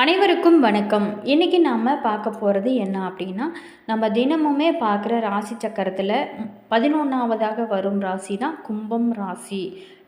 அனைவருக்கும் வணக்கம். இன்றைக்கி நாம் பார்க்க போகிறது என்ன அப்படின்னா நம்ம தினமுமே பார்க்குற ராசி சக்கரத்தில் பதினொன்றாவதாக வரும் ராசி தான் கும்பம் ராசி.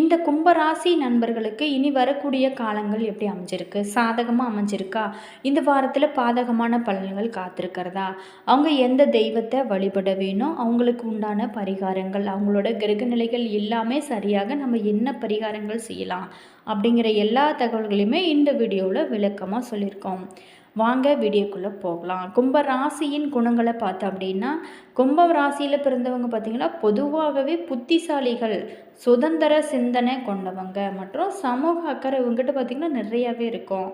இந்த கும்பராசி நண்பர்களுக்கு இனி வரக்கூடிய காலங்கள் எப்படி அமைஞ்சிருக்கு? சாதகமாக அமைஞ்சிருக்கா? இந்த வாரத்தில் பாதகமான பலன்கள் காத்திருக்கிறதா? அவங்க எந்த தெய்வத்தை வழிபட வேணும்? அவங்களுக்கு உண்டான பரிகாரங்கள் அவங்களோட கிரக நிலைகள் எல்லாமே சரியாக நம்ம என்ன பரிகாரங்கள் செய்யலாம்? அப்படிங்கிற எல்லா தகவல்களையுமே இந்த வீடியோவில் விளக்கமாக சொல்லியிருக்கோம். வாங்க வீடியோக்குள்ளே போகலாம். கும்ப ராசியின் குணங்களை பார்த்தோம் அப்படின்னா கும்பம் ராசியில் பிறந்தவங்க பார்த்திங்கன்னா பொதுவாகவே புத்திசாலிகள் சுதந்திர சிந்தனை கொண்டவங்க மற்றும் சமூக அக்கறை இவங்ககிட்ட பார்த்திங்கன்னா நிறையாவே இருக்கும்.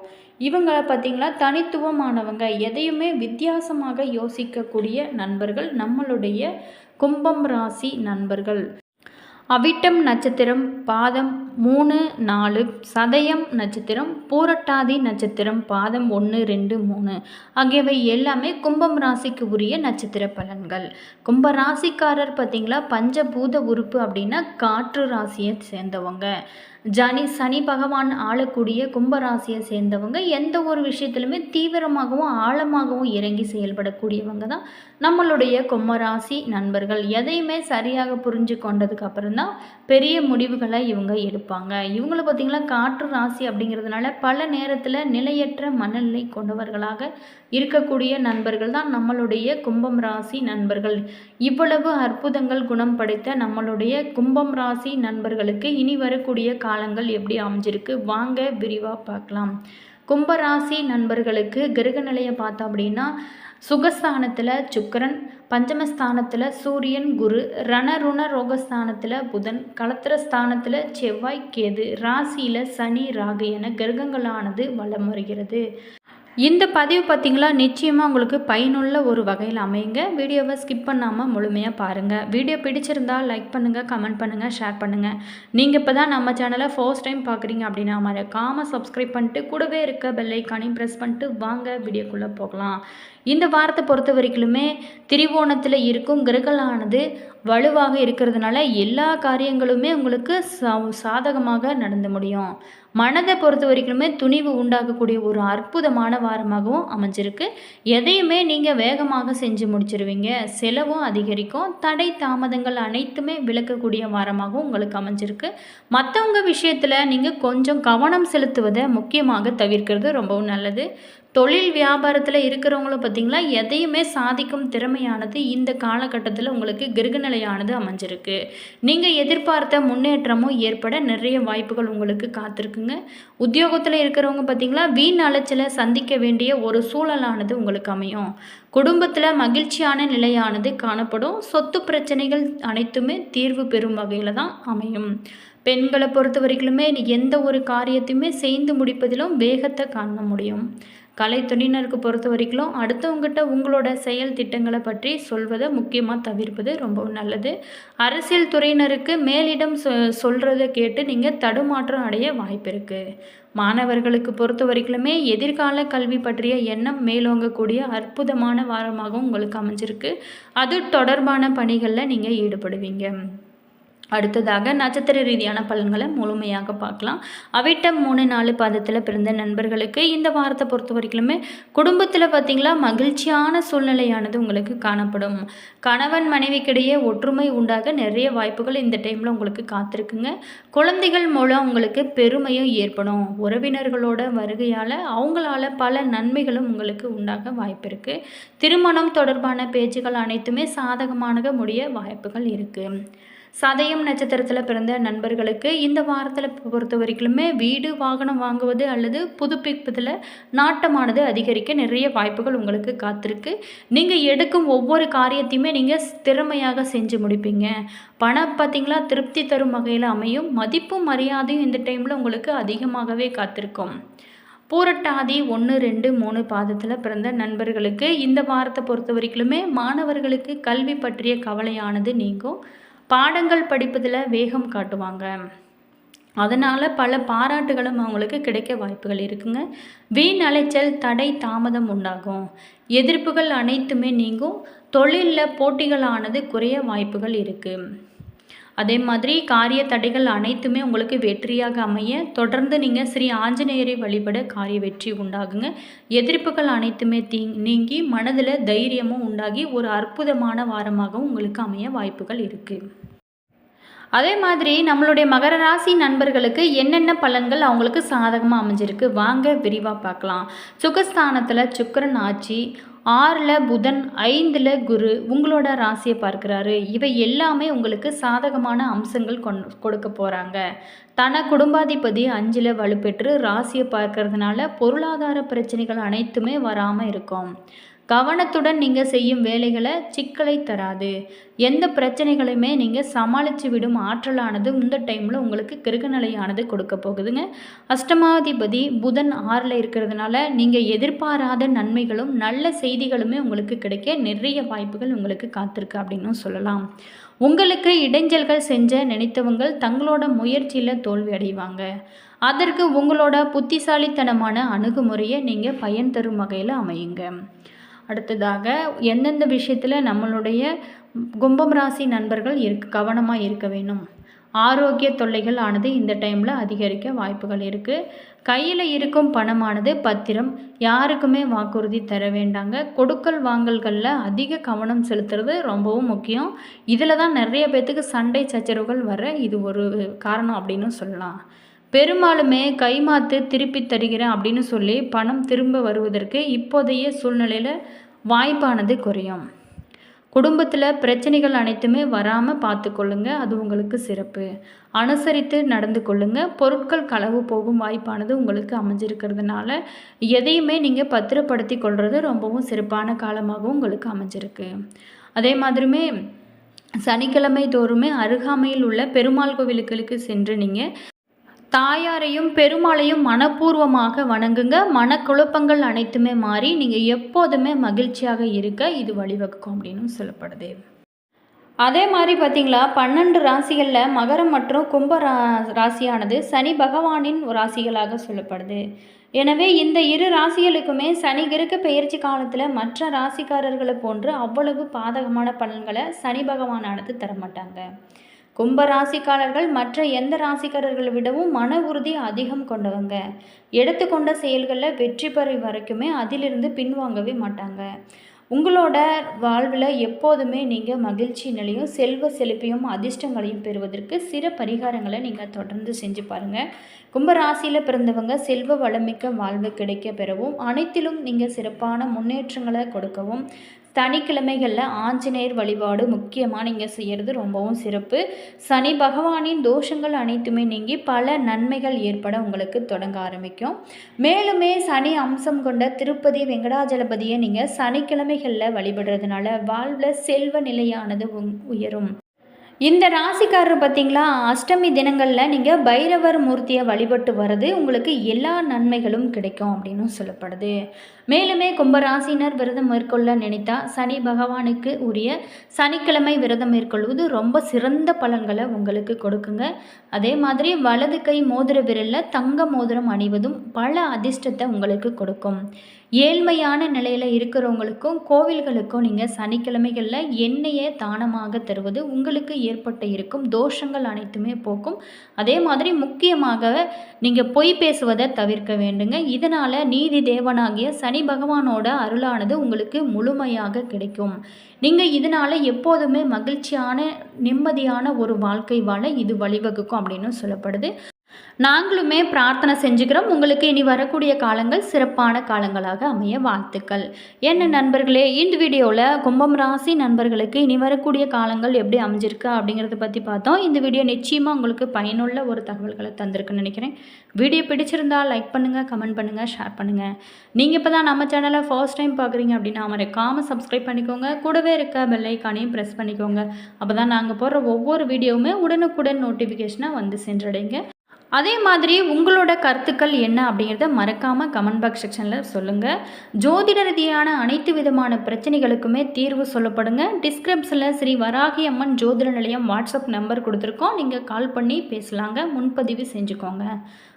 இவங்களை பார்த்திங்கன்னா தனித்துவமானவங்க எதையுமே வித்தியாசமாக யோசிக்கக்கூடிய நண்பர்கள் நம்மளுடைய கும்பம் ராசி நண்பர்கள். அவிட்டம் நட்சத்திரம் பாதம் மூணு நாலு சதயம் நட்சத்திரம் பூரட்டாதி நட்சத்திரம் பாதம் ஒன்று ரெண்டு மூணு. ஆகியவை எல்லாமே கும்பம் ராசிக்கு உரிய நட்சத்திர பலன்கள். கும்ப ராசிக்காரர் பார்த்திங்களா? பஞ்சபூத உறுப்பு அப்படின்னா காற்று ராசியை சேர்ந்தவங்க. ஜனி சனி பகவான் ஆளக்கூடிய கும்பராசியை சேர்ந்தவங்க எந்த ஒரு விஷயத்திலுமே தீவிரமாகவும் ஆழமாகவும் இறங்கி செயல்படக்கூடியவங்க தான் நம்மளுடைய கும்பராசி நண்பர்கள். எதையுமே சரியாக புரிஞ்சு கொண்டதுக்கு அப்புறம் தான் பெரிய முடிவுகளை இவங்க எடுப்பாங்க. இவங்கள பார்த்திங்கன்னா காற்று ராசி அப்படிங்கிறதுனால பல நேரத்தில் நிலையற்ற மனநிலை கொண்டவர்களாக இருக்கக்கூடிய நண்பர்கள் தான் நம்மளுடைய கும்பம் ராசி நண்பர்கள். இவ்வளவு அற்புதங்கள் குணம் படைத்த நம்மளுடைய கும்பம் ராசி நண்பர்களுக்கு இனி வரக்கூடிய காலங்கள் எப்படி அமைஞ்சிருக்கு? வாங்க விரிவாக பார்க்கலாம். கும்பராசி நண்பர்களுக்கு கிரக நிலையை பார்த்தோம் அப்படின்னா சுகஸ்தானத்தில் சுக்கரன் பஞ்சமஸ்தானத்தில் சூரியன் குரு ரணருண ரோகஸ்தானத்தில் புதன் கலத்திரஸ்தானத்தில் செவ்வாய் கேது ராசியில் சனி ராகு என கிரகங்களானது வலம் வருகிறது. இந்த பதிவு பார்த்திங்களா? நிச்சயமாக உங்களுக்கு பயனுள்ள ஒரு வகையில் அமையுங்க. வீடியோவை ஸ்கிப் பண்ணாமல் முழுமையாக பாருங்கள் வீடியோ பிடிச்சிருந்தால் லைக் பண்ணுங்கள் கமெண்ட் பண்ணுங்கள் ஷேர் பண்ணுங்கள் நீங்கள் இப்போ தான் நம்ம சேனலை ஃபர்ஸ்ட் டைம் பார்க்குறீங்க அப்படின்னா மறக்காமல் சப்ஸ்கிரைப் பண்ணிட்டு கூடவே இருக்க பெல்லைக்கானையும் ப்ரெஸ் பண்ணிட்டு வாங்க வீடியோக்குள்ளே போகலாம். இந்த வாரத்தை பொறுத்த வரைக்குமே திரிவோணத்தில் இருக்கும் கிரகலானது வலுவாக இருக்கிறதுனால எல்லா காரியங்களுமே உங்களுக்கு சாதகமாக நடந்து முடியும். மனதை பொறுத்த வரைக்குமே துணிவு உண்டாக்கக்கூடிய ஒரு அற்புதமான வாரமாகவும் அமைஞ்சிருக்கு. எதையுமே நீங்கள் வேகமாக செஞ்சு முடிச்சிருவீங்க. செலவும் அதிகரிக்கும். தடை தாமதங்கள் அனைத்துமே விளக்கக்கூடிய வாரமாகவும் உங்களுக்கு அமைஞ்சிருக்கு. மற்றவங்க விஷயத்தில் நீங்கள் கொஞ்சம் கவனம் செலுத்துவதை முக்கியமாக தவிர்க்கிறது ரொம்பவும் நல்லது. தொழில் வியாபாரத்தில் இருக்கிறவங்களும் பார்த்திங்களா எதையுமே சாதிக்கும் திறமையானது இந்த காலகட்டத்தில் உங்களுக்கு கிரகநிலையானது அமைஞ்சிருக்கு. நீங்கள் எதிர்பார்த்த முன்னேற்றமும் ஏற்பட நிறைய வாய்ப்புகள் உங்களுக்கு காத்திருக்குங்க. உத்தியோகத்தில் இருக்கிறவங்க பார்த்திங்களா வீண் அலைச்சலை சந்திக்க வேண்டிய ஒரு சூழலானது உங்களுக்கு அமையும். குடும்பத்தில் மகிழ்ச்சியான நிலையானது காணப்படும். சொத்து பிரச்சனைகள் அனைத்துமே தீர்வு பெறும் வகையில் தான் அமையும். பெண்களை பொறுத்த வரைக்குமே எந்த ஒரு காரியத்தையுமே செய்து முடிப்பதிலும் வேகத்தை காண முடியும். கலைத்துறையினருக்கு பொறுத்த வரைக்கும் அடுத்தவங்ககிட்ட உங்களோட செயல் திட்டங்களை பற்றி சொல்வதை முக்கியமாக தவிர்ப்பது ரொம்பவும் நல்லது. அரசியல் துறையினருக்கு மேலிடம் சொ சொல்கிறத கேட்டு நீங்கள் தடுமாற்றம் அடைய வாய்ப்பு இருக்குது மாணவர்களுக்கு பொறுத்த வரைக்குமே எதிர்கால கல்வி பற்றிய எண்ணம் மேலோங்கக்கூடிய அற்புதமான வாரமாகவும் உங்களுக்கு அமைஞ்சிருக்கு. அது தொடர்பான பணிகளில் நீங்கள் ஈடுபடுவீங்க. அடுத்ததாக நட்சத்திர ரீதியான பலன்களை முழுமையாக பார்க்கலாம். அவிட்டம் மூணு நாலு பாதத்தில் பிறந்த நண்பர்களுக்கு இந்த வாரத்தை பொறுத்த வரைக்குமே குடும்பத்தில் பார்த்திங்களா மகிழ்ச்சியான சூழ்நிலையானது உங்களுக்கு காணப்படும். கணவன் மனைவிக்கிடையே ஒற்றுமை உண்டாக நிறைய வாய்ப்புகள் இந்த டைமில் உங்களுக்கு காத்திருக்குங்க. குழந்தைகள் மூலம் உங்களுக்கு பெருமையும் ஏற்படும். உறவினர்களோட வருகையால் அவங்களால பல நன்மைகளும் உங்களுக்கு உண்டாக வாய்ப்பு இருக்குது திருமணம் தொடர்பான பேச்சுகள் அனைத்துமே சாதகமான முடிய வாய்ப்புகள் இருக்குது சதயம் நட்சத்திரத்தில் பிறந்த நண்பர்களுக்கு இந்த வாரத்தில் பொறுத்த வரைக்குமே வீடு வாகனம் வாங்குவது அல்லது புதுப்பிப்பதில் நாட்டமானது அதிகரிக்க நிறைய வாய்ப்புகள் உங்களுக்கு காத்திருக்கு. நீங்கள் எடுக்கும் ஒவ்வொரு காரியத்தையுமே நீங்கள் திறமையாக செஞ்சு முடிப்பீங்க. பணம் பார்த்திங்களா திருப்தி தரும் வகையில் அமையும். மதிப்பும் மரியாதையும் இந்த டைமில் உங்களுக்கு அதிகமாகவே காத்திருக்கும். பூரட்டாதி ஒன்று ரெண்டு மூணு பாதத்தில் பிறந்த நண்பர்களுக்கு இந்த வாரத்தை பொறுத்த வரைக்குமே மாணவர்களுக்கு கல்வி பற்றிய கவலையானது நீங்கும். பாடங்கள் படிப்பதில் வேகம் காட்டுவாங்க. அதனால் பல பாராட்டுகளும் அவங்களுக்கு கிடைக்க வாய்ப்புகள் இருக்குங்க. வீண் அலைச்சல் தடை தாமதம் உண்டாகும். எதிர்ப்புகள் அனைத்துமே நீங்கும். தொழிலில் போட்டிகளானது குறைய வாய்ப்புகள் இருக்குது அதே மாதிரி காரிய தடைகள் அனைத்துமே உங்களுக்கு வெற்றியாக அமைய தொடர்ந்து நீங்கள் ஸ்ரீ ஆஞ்சநேயரை வழிபட காரிய வெற்றி உண்டாகுங்க. எதிர்ப்புகள் அனைத்துமே தீ நீங்கி மனதில் தைரியமும் உண்டாகி ஒரு அற்புதமான வாரமாகவும் உங்களுக்கு அமைய வாய்ப்புகள் இருக்குது அதே மாதிரி நம்மளுடைய மகர ராசி நண்பர்களுக்கு என்னென்ன பலன்கள் அவங்களுக்கு சாதகமாக அமைஞ்சிருக்கு? வாங்க விரிவாக பார்க்கலாம். சுகஸ்தானத்தில் சுக்கரன் ஆட்சி ஆறில் புதன் ஐந்தில் குரு உங்களோட ராசியை பார்க்குறாரு. இவை எல்லாமே உங்களுக்கு சாதகமான அம்சங்கள் கொண் கொடுக்க போகிறாங்க தன குடும்பாதிபதி அஞ்சில் வலுப்பெற்று ராசியை பார்க்கறதுனால பொருளாதார பிரச்சனைகள் அனைத்துமே வராமல் இருக்கும். கவனத்துடன் நீங்கள் செய்யும் வேலைகளை சிக்கலை தராது. எந்த பிரச்சனைகளையுமே நீங்கள் சமாளித்து விடும் ஆற்றலானது இந்த டைமில் உங்களுக்கு கிருகநிலையானது கொடுக்க போகுதுங்க. அஷ்டமாதிபதி புதன் ஆறில் இருக்கிறதுனால நீங்கள் எதிர்பாராத நன்மைகளும் நல்ல செய்திகளுமே உங்களுக்கு கிடைக்க நிறைய வாய்ப்புகள் உங்களுக்கு காத்திருக்கு அப்படின்னு சொல்லலாம். உங்களுக்கு இடைஞ்சல்கள் செஞ்ச நினைத்தவங்கள் தங்களோட முயற்சியில் தோல்வி அடைவாங்க. அதற்கு உங்களோட புத்திசாலித்தனமான அணுகுமுறையை நீங்கள் பயன் தரும் வகையில் அமையுங்க. அடுத்ததாக எந்தெந்த விஷயத்தில் நம்மளுடைய கும்பம் ராசி நண்பர்கள் இருக்க கவனமாக இருக்க வேணும் ஆரோக்கிய தொல்லைகள் ஆனது இந்த டைமில் அதிகரிக்க வாய்ப்புகள் இருக்குது கையில் இருக்கும் பணமானது பத்திரம் யாருக்குமே வாக்குறுதி தர வேண்டாங்க. கொடுக்கல் வாங்கல்களில் அதிக கவனம் செலுத்துறது ரொம்பவும் முக்கியம். இதில் தான் நிறைய பேர்த்துக்கு சண்டை சச்சரவுகள் வர இது ஒரு காரணம் அப்படின்னு சொல்லலாம். பெரும்பாலுமே கைமாத்து திருப்பி தருகிறேன் அப்படின்னு சொல்லி பணம் திரும்ப வருவதற்கு இப்போதைய சூழ்நிலையில் வாய்ப்பானது குறையும். குடும்பத்தில் பிரச்சனைகள் அனைத்துமே வராமல் பார்த்துக்கொள்ளுங்க அது உங்களுக்கு சிறப்பு. அனுசரித்து நடந்து கொள்ளுங்க பொருட்கள் களவு போகும் வாய்ப்பானது உங்களுக்கு அமைஞ்சிருக்கிறதுனால எதையுமே நீங்கள் பத்திரப்படுத்தி கொள்வது ரொம்பவும் சிறப்பான காலமாகவும் உங்களுக்கு அமைஞ்சிருக்கு. அதே மாதிரியுமே சனிக்கிழமை தோறுமே அருகாமையில் உள்ள பெருமாள் கோவிலுக்களுக்கு சென்று நீங்கள் தாயாரையும் பெருமாளையும் மனப்பூர்வமாக வணங்குங்க. மனக்குழப்பங்கள் அனைத்துமே மாறி நீங்கள் எப்போதுமே மகிழ்ச்சியாக இருக்க இது வழிவகுக்கும் அப்படின்னு சொல்லப்படுது. அதே மாதிரி பார்த்தீங்களா பன்னெண்டு ராசிகளில் மகரம் மற்றும் கும்ப ரா ராசியானது சனி பகவானின் ராசிகளாக சொல்லப்படுது. எனவே இந்த இரு ராசிகளுக்குமே சனி கிருக்க பெயர்ச்சி காலத்தில் மற்ற ராசிக்காரர்களை போன்று அவ்வளவு பாதகமான பலன்களை சனி பகவானானது தரமாட்டாங்க. கும்ப ராசிக்காரர்கள் மற்ற எந்த ராசிக்காரர்களை விடவும் மன உறுதி அதிகம் கொண்டவங்க. எடுத்துக்கொண்ட செயல்களில் வெற்றி பெற வரைக்குமே அதிலிருந்து பின்வாங்கவே மாட்டாங்க. உங்களோட வாழ்வில் எப்போதுமே நீங்கள் மகிழ்ச்சி நிலையும் செல்வ செழிப்பையும் அதிர்ஷ்டங்களையும் பெறுவதற்கு சிற பரிகாரங்களை நீங்கள் தொடர்ந்து செஞ்சு பாருங்கள் கும்பராசியில் பிறந்தவங்க செல்வ வளமிக்க வாழ்வு கிடைக்க பெறவும் அனைத்திலும் நீங்கள் சிறப்பான முன்னேற்றங்களை கொடுக்கவும் சனிக்கிழமைகளில் ஆஞ்சநேயர் வழிபாடு முக்கியமாக நீங்கள் செய்கிறது ரொம்பவும் சிறப்பு. சனி பகவானின் தோஷங்கள் அனைத்துமே நீங்கி பல நன்மைகள் ஏற்பட உங்களுக்கு தொடங்க ஆரம்பிக்கும். மேலுமே சனி அம்சம் கொண்ட திருப்பதி வெங்கடாஜலபதியை நீங்கள் சனிக்கிழமைகளில் வழிபடுறதுனால வாழ்வில் செல்வ நிலையானது உயரும். இந்த ராசிக்காரர் பார்த்தீங்களா அஷ்டமி தினங்களில் நீங்கள் பைரவர் மூர்த்தியை வழிபட்டு வர்றது உங்களுக்கு எல்லா நன்மைகளும் கிடைக்கும் அப்படின்னு சொல்லப்படுது. மேலுமே கும்பராசினர் விரதம் மேற்கொள்ள நினைத்தா சனி பகவானுக்கு உரிய சனிக்கிழமை விரதம் மேற்கொள்வது ரொம்ப சிறந்த பலன்களை உங்களுக்கு கொடுக்குங்க. அதே மாதிரி வலது கை மோதிர விரலில் தங்க மோதிரம் அணிவதும் பல அதிர்ஷ்டத்தை உங்களுக்கு கொடுக்கும். ஏழ்மையான நிலையில் இருக்கிறவங்களுக்கும் கோவில்களுக்கும் நீங்கள் சனிக்கிழமைகளில் எண்ணெயை தானமாக தருவது உங்களுக்கு ஏற்பட்டு இருக்கும். தோஷங்கள் அனைத்துமே போக்கும். அதே மாதிரி முக்கியமாக நீங்கள் பொய் பேசுவதை தவிர்க்க வேண்டுங்க. இதனால் நீதி தேவனாகிய சனி பகவானோட அருளானது உங்களுக்கு முழுமையாக கிடைக்கும். நீங்கள் இதனால் எப்போதுமே மகிழ்ச்சியான நிம்மதியான ஒரு வாழ்க்கை வாழ இது வழிவகுக்கும் அப்படின்னு சொல்லப்படுது. நாங்களுமே பிரார்த்தனை செஞ்சுக்கிறோம். உங்களுக்கு இனி வரக்கூடிய காலங்கள் சிறப்பான காலங்களாக அமைய வாழ்த்துக்கள். என்ன நண்பர்களே இந்த வீடியோவில் கும்பம் ராசி நண்பர்களுக்கு இனி வரக்கூடிய காலங்கள் எப்படி அமைஞ்சிருக்கு அப்படிங்கிறத பற்றி பார்த்தோம். இந்த வீடியோ நிச்சயமாக உங்களுக்கு பயனுள்ள ஒரு தகவல்களை தந்திருக்குன்னு நினைக்கிறேன். வீடியோ பிடிச்சிருந்தால் லைக் பண்ணுங்கள் கமெண்ட் பண்ணுங்கள் ஷேர் பண்ணுங்கள் நீங்கள் இப்போ தான் நம்ம சேனலை ஃபர்ஸ்ட் டைம் பார்க்குறீங்க அப்படின்னா மறக்காமல் சப்ஸ்கிரைப் பண்ணிக்கோங்க. கூடவே இருக்க பெல்லைக்கானையும் ப்ரெஸ் பண்ணிக்கோங்க. அப்போ தான் நாங்கள் போடுற ஒவ்வொரு வீடியோவுமே உடனுக்குடன் நோட்டிஃபிகேஷனாக வந்து சென்றடைங்க. அதே மாதிரி உங்களோட கருத்துக்கள் என்ன அப்படிங்கிறத மறக்காமல் கமெண்ட் பாக்ஸ் செக்ஷனில் சொல்லுங்கள் ஜோதிட ரீதியான அனைத்து விதமான பிரச்சனைகளுக்குமே தீர்வு சொல்லப்படுங்க. டிஸ்கிரிப்ஷனில் ஸ்ரீ வராகி அம்மன் ஜோதிட நிலையம் வாட்ஸ்அப் நம்பர் கொடுத்துருக்கோம். நீங்கள் கால் பண்ணி பேசலாங்க. முன்பதிவு செஞ்சுக்கோங்க.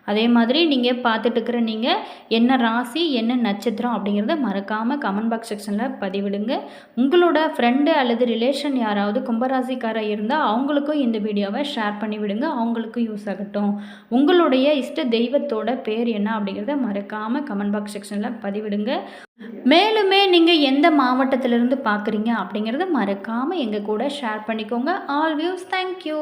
அதே மாதிரி நீங்கள் பார்த்துட்டு இருக்கிற நீங்கள் என்ன ராசி என்ன நட்சத்திரம் அப்படிங்கிறத மறக்காமல் கமெண்ட் பாக்ஸ் செக்ஷனில் பதிவிடுங்க. உங்களோட ஃப்ரெண்டு அல்லது ரிலேஷன் யாராவது கும்பராசிக்காராக இருந்தால் அவங்களுக்கும் இந்த வீடியோவை ஷேர் பண்ணிவிடுங்க. அவங்களுக்கும் யூஸ் ஆகட்டும். உங்களுடைய இஷ்ட தெய்வத்தோட பேர் என்ன அப்படிங்கிறத மறக்காமல் கமெண்ட் பாக்ஸ் செக்ஷனில் பதிவிடுங்க. மேலுமே நீங்கள் எந்த மாவட்டத்திலிருந்து பார்க்குறீங்க அப்படிங்கிறத மறக்காமல் எங்கள் கூட ஷேர் பண்ணிக்கோங்க. All views thank you